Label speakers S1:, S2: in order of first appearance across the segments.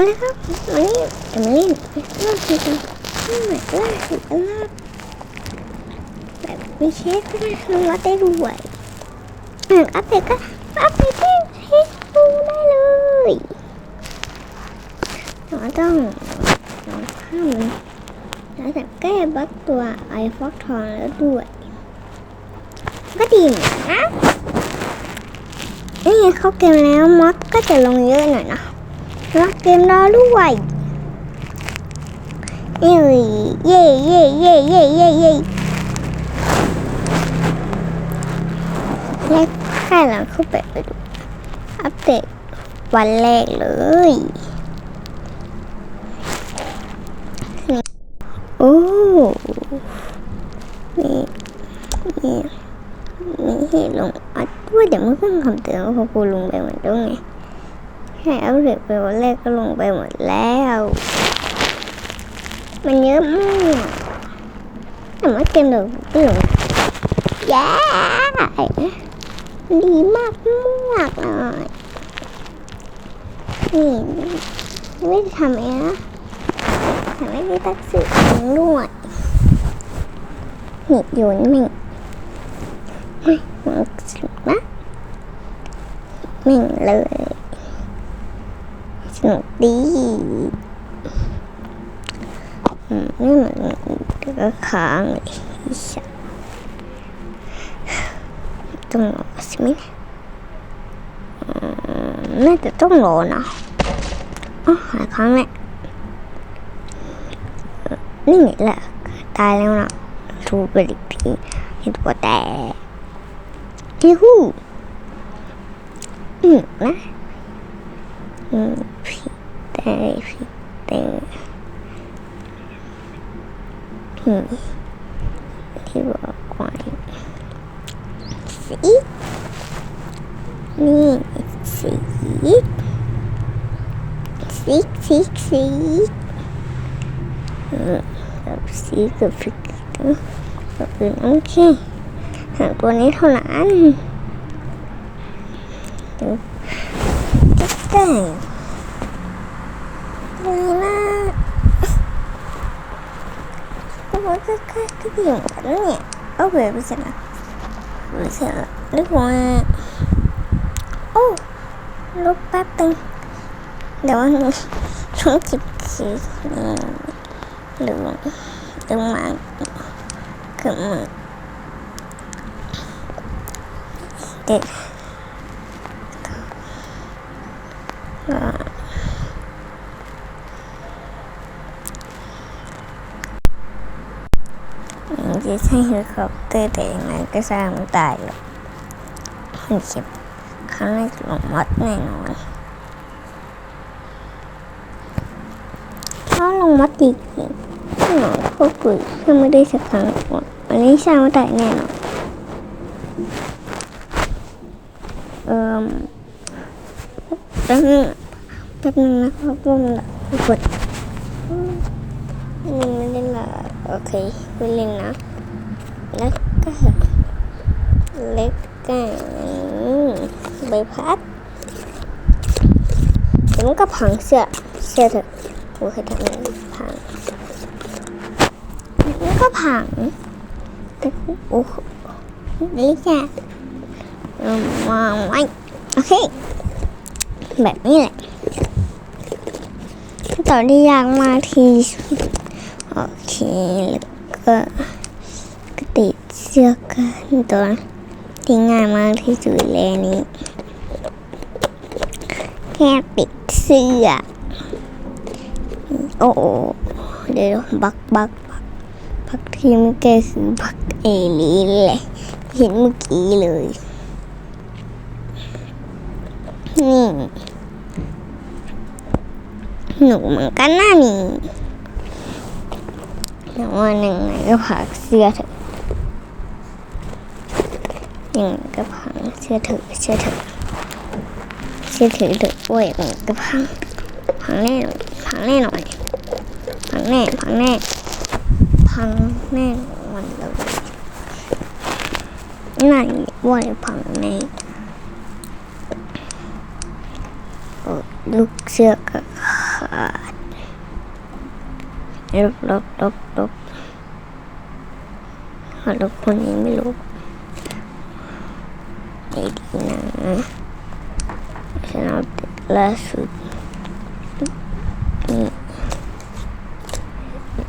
S1: เอาเลยครับมานี่เดี๋ยวมาเล่นล่าสุดกันไม่ล่าสุดล่าแบบมีเชฟก็ได้ลงวัดได้ด้วยอะอัปเดตก็อัปเดตให้ให้ดูได้เลยเราต้องเราข้ามมันเราจะแก้บั๊กตัวไอฟอกทองแล้วด้วย ก็ดีเหมือนกันนะนี่เขาเกมแล้วมอสก็จะลงเยอะหน่อยนะ รักเกมรอด้วยเอ้ยเย่เย่เย่เย่เย่เย่แรกแค่หลังเข้าไปไปดู อัปเดตวันแรกเลยโอ้นี่นี่นี่ให้ลงอัดด้วยเดี๋ยวมันขึ้นคำเตือนว่าพอกูลงไปหมดแล้วไง แค่อัปเดตไปวันแรกก็ลงไปหมดแล้ว มันเยอะมากแต่ว่าเกมเดี๋ยวก็ลงแย่ดีมากมากเลยนี่ไม่ทำเองนะแต่ไม่ได้ตัดสื่อเองด้วยนี่โยนมิ่งไม่หวังสุดนะมิ่งเลย สนุกดีอืมนี่เหมือนก็ค้างเลยอีชะต้องรอสิไหมเนี่ยอืมน่าจะต้องรอนะอ๋อหลายครั้งแหละเอ่อนี่ไงล่ะตายแล้วนะทูไปอีกทีเห็นตัวแต่ยูฮูอืมนะอืม พี่แต่พี่แต่อืมที่บอกไว้สีนี่สีสีสีสีเออกับสีกับฟิกกับอื่นโอเคหาตัวนี้เท่านั้นเดี๋ยวจะได้เลยนะ ก็ว่าก็แค่ก็ดีเหมือนกันเนี่ยเอาไปไปเสร็จแล้ จะใช้เฮลิคอปเตอร์แต่ยังไงก็สร้างไม่ตายหรอกมันเก็บครั้งแรกลงมัดแน่นอนถ้าลงมัดจริงๆหนอนพวกกุยถ้าไม่ได้สักครั้งอันนี้สร้างไม่ได้แน่นอนเอ่อแป๊บนึงแป๊บนึงนะครับว่ามันแบบกดนี่ไม่เล่นละโอเคไม่เล่นนะ แล้วก็เล็กกันใบพัดเดี๋ยวมันก็พังเสื้อเสื้อเถอะกูเคยทำมันพังมันก็พังโอ้โหนี่จ้ะเองไว้โอเค แบบนี้แหละต่อที่ยากมากทีโอเคแล้วก็ เสื้อกันตัวที่ง่ายมากที่สุดเลยนี้ แค่ปิดเสื้อ โอ้โเดี๋ยวบักบักบักบักที่เมื่อกี้คือบักเอลีเลยเห็นเมื่อกี้เลย นี่หนูเหมือนกันนะนี่แต่ว่าหนึ่งไหนก็ผักเสื้อเถอะ ยังไงก็พังเสื้อเถอเสื้อเถอเสื้อเถอะเถอะโอ้ยมันก็พังพังแน่นพังแน่นอนพังแน่พังแน่พังแน่นอนเลยนั่นว่าพังแน่ลูกเสื้อก็ขาดลบลบลบลบขอลบคนนี้ไม่ล บดีดีนะฉันเอาล่าสุดนี่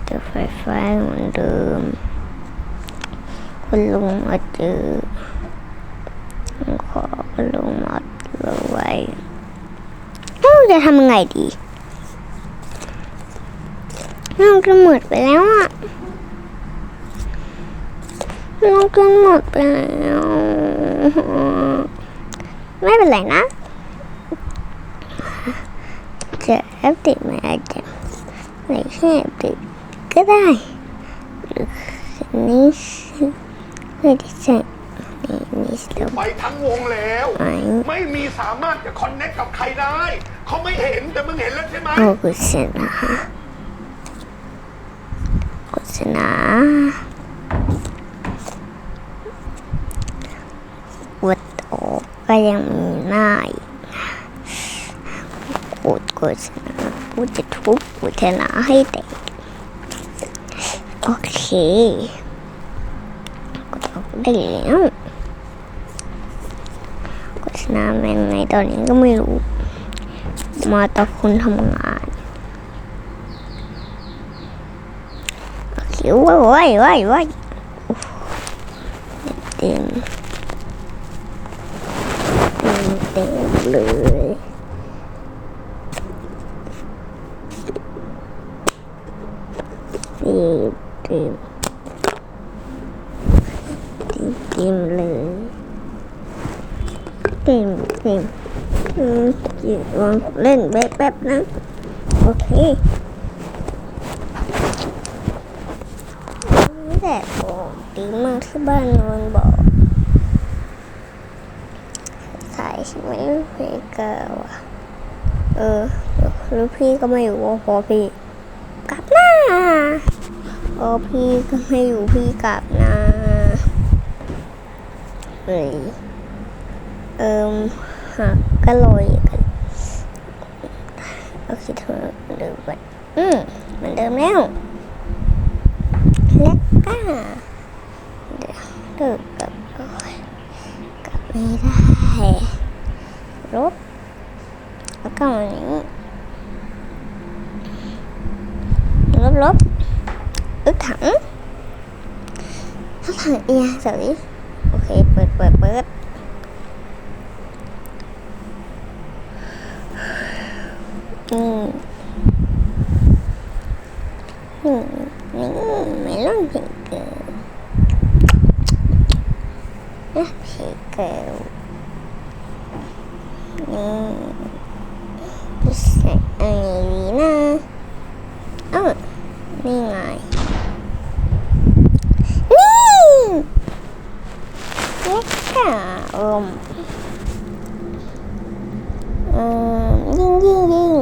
S1: เจอไฟฟ้าเหมือนเดิม คุณลุงมาเจอขอคุณลุงมาเอาไว้เอ้าจะทำยังไงดีน้องจะหมดไปแล้วอะน้องจะหมดไปแล้ว ไม่เป็นไรนะจะอัปเดตมาอาจจะไม่แค่อัปเดตก็ได้หรือนี่ไม่ได้ใส่นี่นี่สต็อป
S2: ไปทั้งวงแล้ว
S1: ไม่
S2: มีสามารถจะคอนเน c t กับใครได้ เขาไม่เห็นแต่มึงเห็นแล้วใช่ไหม
S1: โอ้กุศลนะคะกุศล วัดโอกก็ยังมีหน้าอีกกดกุศลกูจะทุบกุศลให้แตกโอเคกดออกได้แล้วกุศลเป็นไงตอนนี้ก็ไม่รู้ มาตะคุณทำงานคิวว้ยว้ายว้ายว้ายเต็มเต็มเต็ม เลยเต็มเต็มเต็มเต็มเลยเต็มเต็มอืมเดี๋ยวลองเล่นแป๊บแป๊บนะ โอเคนี่แหละโอ้ดีมากที่บ้านนอนบอกสายใช่ ไมเพลงเก่าอะเออแล้วพี่ก็ไม่อยู่ว่าพอพี่กลับนะเออพี่ก็ไม่อยู่พี่กลับนะเอ้ยเอิมหักก็ลอยกันโอเคเธอเดิมไปอืมเหมือนเดิมแล้วแล้วก็เดี๋ยวเลิกกับโอ้ยกลับไม่ได้ ลบแล้วก็อันนี้ลบลบอึกถังถ้าถังเอียเสยโอเคเปิดเปิดเปิด อืมอืมอืมไม่ร้องเพลงเกินนะเพลงเกินอืมจะใส่อันนี้นะเอ้านี่ไง นี่แล้วก็อม อืมยิงยิงยิง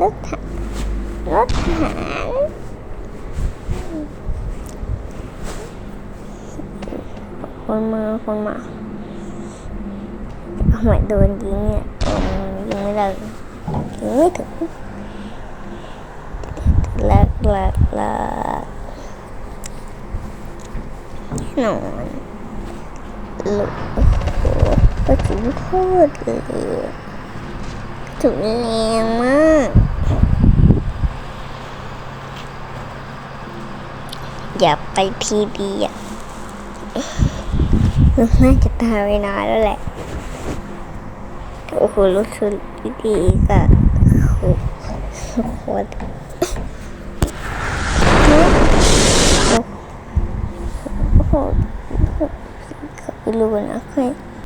S1: รถถังรถถัง คนมาคนมาเอามาโดนยิงเนี่ยยิงไม่ได้ยิงไม่ถึงแลกแลกแลกน่นอนลุกโอ้โหกระสุนโคตรเลยถึงแรงมากอย่าไปพีดีอะ น่าจะตายไปนานแล้วแหละโอ้โหรู้สึกดีกับโอ้โหโอ้โหไม่รู้นะใคร